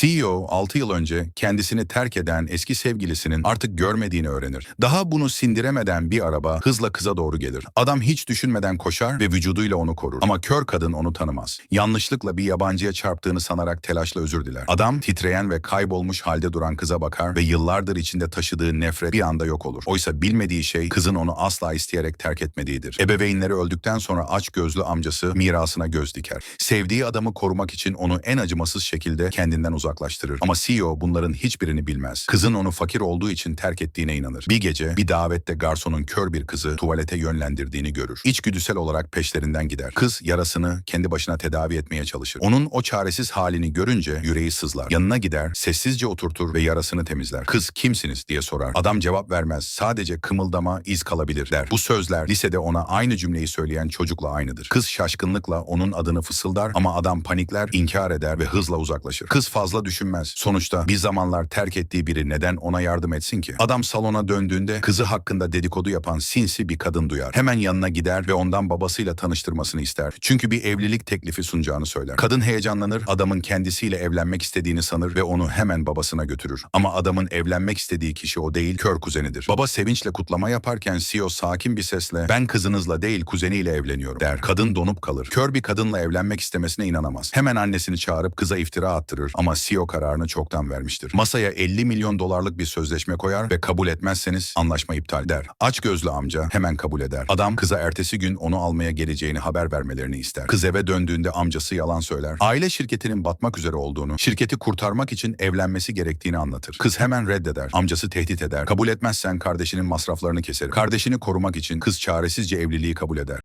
CEO 6 yıl önce kendisini terk eden eski sevgilisinin artık görmediğini öğrenir. Daha bunu sindiremeden bir araba hızla kıza doğru gelir. Adam hiç düşünmeden koşar ve vücuduyla onu korur. Ama kör kadın onu tanımaz. Yanlışlıkla bir yabancıya çarptığını sanarak telaşla özür diler. Adam titreyen ve kaybolmuş halde duran kıza bakar ve yıllardır içinde taşıdığı nefret bir anda yok olur. Oysa bilmediği şey kızın onu asla isteyerek terk etmediğidir. Ebeveynleri öldükten sonra aç gözlü amcası mirasına göz diker. Sevdiği adamı korumak için onu en acımasız şekilde kendinden uzaklaştırır. Ama CEO bunların hiçbirini bilmez. Kızın onu fakir olduğu için terk ettiğine inanır. Bir gece bir davette garsonun kör bir kızı tuvalete yönlendirdiğini görür. İçgüdüsel olarak peşlerinden gider. Kız yarasını kendi başına tedavi etmeye çalışır. Onun o çaresiz halini görünce yüreği sızlar. Yanına gider, sessizce oturtur ve yarasını temizler. Kız kimsiniz diye sorar. Adam cevap vermez. Sadece kımıldama iz kalabilir der. Bu sözler lisede ona aynı cümleyi söyleyen çocukla aynıdır. Kız şaşkınlıkla onun adını fısıldar ama adam panikler, inkar eder ve hızla uzaklaşır. Kız fazla düşünmez. Sonuçta bir zamanlar terk ettiği biri neden ona yardım etsin ki? Adam salona döndüğünde kızı hakkında dedikodu yapan sinsi bir kadın duyar. Hemen yanına gider ve ondan babasıyla tanıştırmasını ister. Çünkü bir evlilik teklifi sunacağını söyler. Kadın heyecanlanır, adamın kendisiyle evlenmek istediğini sanır ve onu hemen babasına götürür. Ama adamın evlenmek istediği kişi o değil, kör kuzenidir. Baba sevinçle kutlama yaparken CEO sakin bir sesle ben kızınızla değil kuzeniyle evleniyorum der. Kadın donup kalır. Kör bir kadınla evlenmek istemesine inanamaz. Hemen annesini çağırıp kıza iftira attırır ama CEO kararını çoktan vermiştir. Masaya 50 milyon dolarlık bir sözleşme koyar ve kabul etmezseniz anlaşma iptal der. Aç gözlü amca hemen kabul eder. Adam kıza ertesi gün onu almaya geleceğini haber vermelerini ister. Kız eve döndüğünde amcası yalan söyler. Aile şirketinin batmak üzere olduğunu, şirketi kurtarmak için evlenmesi gerektiğini anlatır. Kız hemen reddeder. Amcası tehdit eder. Kabul etmezsen kardeşinin masraflarını keserim. Kardeşini korumak için kız çaresizce evliliği kabul eder.